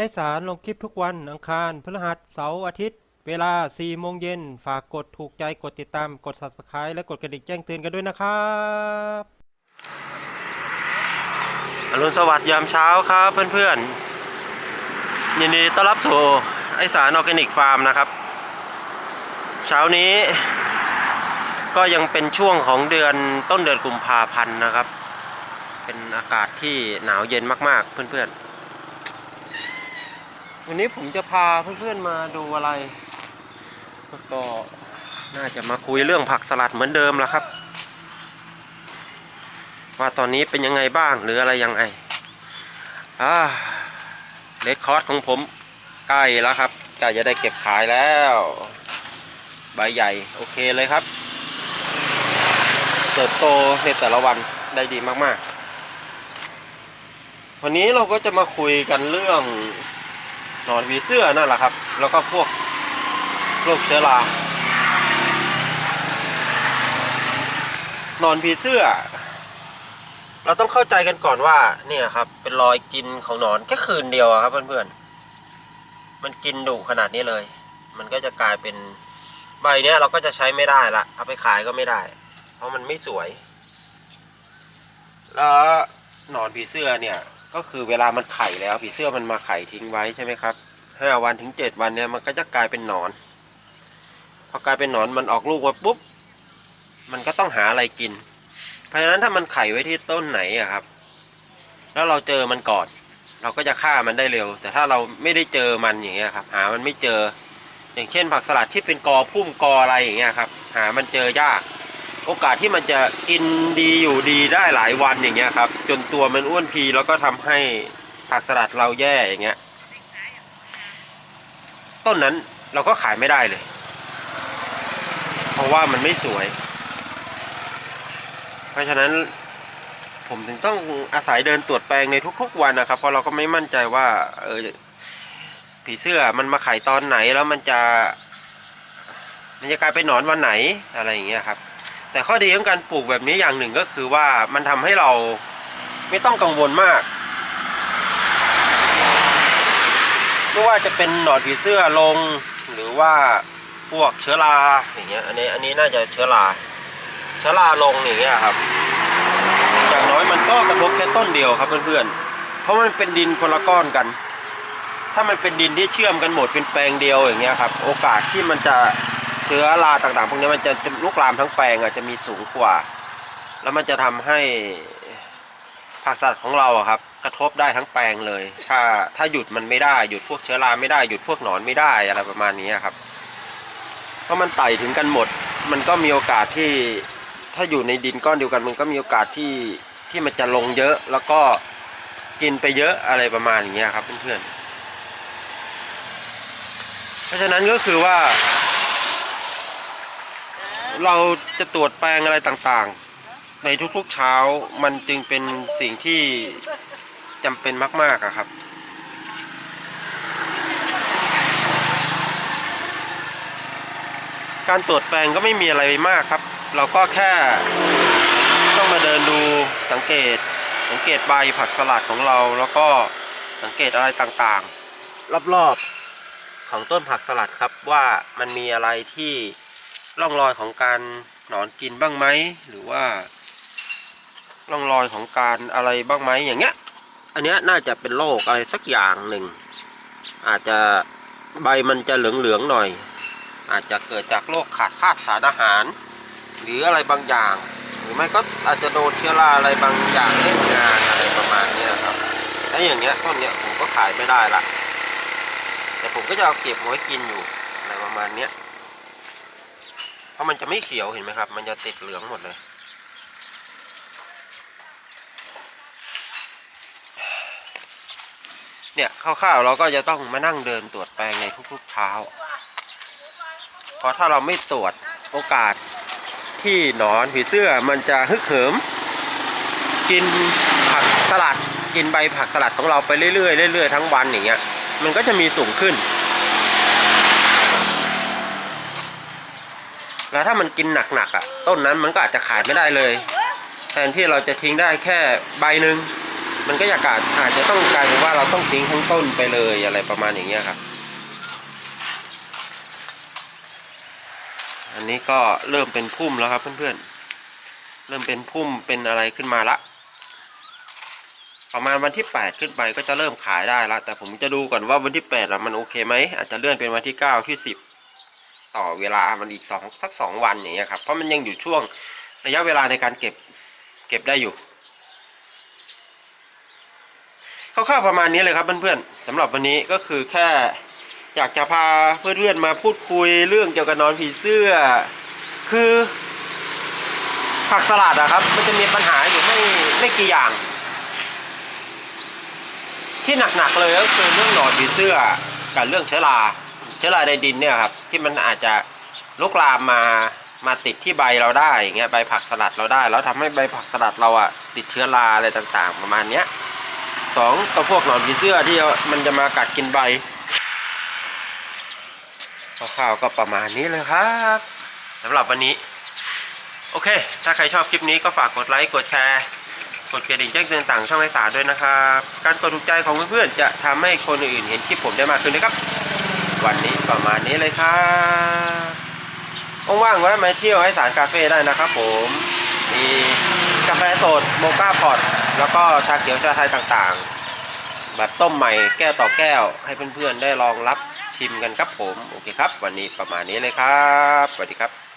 ไอสารลงคลิปทุกวันอังคารพฤหัสเสาร์อาทิตย์ เวลา 4 โมงเย็น ฝากกดถูกใจกดติดตามกด subscribe และกดกระดิ่งแจ้งเตือนกันด้วยนะครับอรุณสวัสดิ์ยามเช้าครับเพื่อนๆ ยินดีต้อนรับสู่ไอสารออร์แกนิกฟาร์มนะครับ เช้านี้ ก็ยังเป็นช่วงของเดือนต้นเดือนกุมภาพันธ์นะครับ เป็นอากาศที่หนาวเย็นมากๆ เพื่อนๆ วันนี้ผมจะพาเพื่อนๆมาดูอะไรก็น่าจะมาคุยเรื่องผักสลัดเหมือนเดิมแล้วครับ ว่าตอนนี้เป็นยังไงบ้างหรืออะไรยังไงอ่าเลดคอร์สของผมใกล้แล้วครับใกล้จะได้เก็บขายแล้ว ใบใหญ่โอเคเลยครับ เติบโตในแต่ละวันได้ดีมากๆ วันนี้เราก็จะมาคุยกันเรื่อง นอนวีเสื้อนั่นแหละครับ แล้วก็พวกโรคเชื้อราหนอนผีเสื้อ เราต้องเข้าใจกันก่อนว่า เนี่ยครับ เป็นรอยกินของหนอนแค่คืนเดียวครับเพื่อนๆมันกินดุขนาดนี้เลย มันก็จะกลายเป็นใบเนี้ยเราก็จะใช้ไม่ได้ละเอาไปขายก็ไม่ได้ เพราะมันไม่สวย แล้วหนอนผีเสื้อเนี่ย ก็คือเวลามันไข่แล้วผีเสื้อมันมาไข่ทิ้งไว้ใช่ไหมครับห้าวันถึงเจ็ดวันเนี่ยมันก็จะกลายเป็นหนอน พอกลายเป็นหนอนมันออกลูกมาปุ๊บ มันก็ต้องหาอะไรกิน เพราะฉะนั้นถ้ามันไข่ไว้ที่ต้นไหนอะครับ แล้วเราเจอมันก่อน เราก็จะฆ่ามันได้เร็ว แต่ถ้าเราไม่ได้เจอมันอย่างเงี้ยครับ หามันไม่เจอ อย่างเช่นผักสลัดที่เป็นกอพุ่มกออะไรอย่างเงี้ยครับ หามันเจอยาก โอกาสที่มันจะกินดีอยู่ดีได้หลายวันอย่างเงี้ยครับ จนตัวมันอ้วนพีแล้วก็ทำให้ผักสลัดเราแย่อย่างเงี้ย ต้นนั้นเราก็ขายไม่ได้เลย เพราะว่ามันไม่สวย เพราะฉะนั้นผมถึงต้องอาศัยเดินตรวจแปลงในทุก ๆ วันนะครับ เพราะเราก็ไม่มั่นใจว่า เออผีเสื้อมันมาไข่ตอนไหนแล้วมันจะมันจะกลายเป็นหนอนวันไหนอะไรอย่างเงี้ยครับ แต่ข้อดีของการปลูกแบบนี้อย่างหนึ่งก็คือว่ามันทำให้เราไม่ต้องกังวลมากไม่ว่าจะเป็นหนอนผีเสื้อลง หรือว่าพวกเชื้อราอย่างเงี้ยอันนี้อันนี้น่าจะเชื้อราเชื้อราลงอย่างเงี้ยครับ อย่างน้อยมันก็กระทบแค่ต้นเดียวครับเพื่อนๆเพราะมันเป็นดินคนละก้อนกัน ถ้ามันเป็นดินที่เชื่อมกันหมดเป็นแปลงเดียวอย่างเงี้ยครับ โอกาสที่มันจะ ชื้อราต่างๆ พวกนี้มันจะลุกลามทั้งแปลงอาจจะมีสูงกว่า แล้วมันจะทำให้ผักสลัดของเราอะครับ กระทบได้ทั้งแปลงเลย ถ้าถ้าหยุดมันไม่ได้หยุดพวกเชื้อราไม่ได้หยุดพวกหนอนไม่ได้อะไรประมาณนี้ครับ เพราะมันไต่ถึงกันหมด มันก็มีโอกาสที่ถ้าอยู่ในดินก้อนเดียวกัน มันก็มีโอกาสที่ที่มันจะลงเยอะแล้วก็กินไปเยอะอะไรประมาณอย่างเงี้ยครับเพื่อนๆเพราะฉะนั้นก็คือว่า เราจะตรวจแปลงอะไรต่างๆ ในทุกๆเช้ามันจึงเป็นสิ่งที่จำเป็นมากๆอะครับ การตรวจแปลงก็ไม่มีอะไรมากครับ เราก็แค่ต้องมาเดินดูสังเกต สังเกตใบผักสลัดของเราแล้วก็สังเกตอะไรต่างๆ รอบๆของต้นผักสลัดครับว่ามันมีอะไรที่ ร่องรอยของการหนอนกินบ้างไหมหรือว่าร่องรอยของการอะไรบ้างไหมอย่างเงี้ย อันเนี้ยน่าจะเป็นโรคอะไรสักอย่างหนึ่ง อาจจะใบมันจะเหลืองๆหน่อย อาจจะเกิดจากโรคขาดธาตุสารอาหาร หรืออะไรบางอย่าง หรือไม่ก็อาจจะโดนเชื้อราอะไรบางอย่างเล่นงานอะไรประมาณเนี้ยครับถ้าอย่างเงี้ยต้นเนี้ยผมก็ขายไม่ได้ละแต่ผมก็จะเอาเก็บไว้กินอยู่อะไรประมาณเนี้ย ราะมันจะไม่เขียวเห็นไหมครับ มันจะติดเหลืองหมดเลย เนี่ยคร่าวๆเราก็จะต้องมานั่งเดินตรวจแปลงในทุกๆเช้า เพราะถ้าเราไม่ตรวจโอกาสที่หนอนผีเสื้อมันจะฮึกเหิม กินผักสลัดกินใบผักสลัดของเราไปเรื่อยๆเรื่อยๆทั้งวันอย่างเงี้ยมันก็จะมีสูงขึ้น แล้วถ้ามันกินหนักๆอะ ต้นนั้นมันก็อาจจะขายไม่ได้เลย แทนที่เราจะทิ้งได้แค่ใบหนึ่งมันก็อยากอาจอาจจะต้องกลายเป็นว่าเราต้องทิ้งทั้งต้นไปเลยอะไรประมาณอย่างเงี้ยครับ อันนี้ก็เริ่มเป็นพุ่มแล้วครับเพื่อนๆ เริ่มเป็นพุ่มเป็นอะไรขึ้นมาละ ประมาณวันที่ 8 ขึ้นไปก็จะเริ่มขายได้ละแต่ผมจะดูก่อนว่าวันที่8อะมันโอเคไหมอาจจะเลื่อนเป็นวันที่ 9 ที่ 10 ต่อเวลามันอีกสองสักสองวันอย่างเงี้ยครับเพราะมันยังอยู่ช่วงระยะเวลาในการเก็บเก็บได้อยู่คร่าวๆประมาณนี้เลยครับเพื่อนๆสำหรับวันนี้ก็คือแค่อยากจะพาเพื่อนๆมาพูดคุยเรื่องเกี่ยวกับนอนผีเสื้อ คือผักสลัดอะครับ มันจะมีปัญหาอยู่ไม่ไม่กี่อย่าง ที่หนักๆเลยก็คือเรื่องหนอนผีเสื้อกับเรื่องเชื้อรา เชื้อราในดินเนี่ยครับที่มันอาจจะลุกลามมามาติดที่ใบเราได้อย่างเงี้ยใบผักสลัดเราได้ แล้วทำให้ใบผักสลัดเราอะติดเชื้อราอะไรต่างๆ ประมาณเนี้ยสองก็พวกหนอนผีเสื้อที่มันจะมากัดกินใบคร่าวก็ประมาณนี้เลยครับสำหรับวันนี้ โอเค ถ้าใครชอบคลิปนี้ก็ฝากกดไลค์กดแชร์ กดกระดิ่งแจ้งเตือนต่างช่องไอสารด้วยนะครับ การกดถูกใจของเพื่อนๆจะทำให้คนอื่นเห็นคลิปผมได้มากขึ้นนะครับ วันนี้ประมาณนี้เลยครับว่างๆแวะมาเที่ยวให้สารคาเฟ่ได้นะครับผมมีกาแฟสดโมก้าพอตแล้วก็ชาเขียวชาไทยต่างๆ แบบต้มใหม่แก้วต่อแก้ว ให้เพื่อนๆได้ลองรับชิมกันครับผม โอเคครับ วันนี้ประมาณนี้เลยครับสวัสดีครับ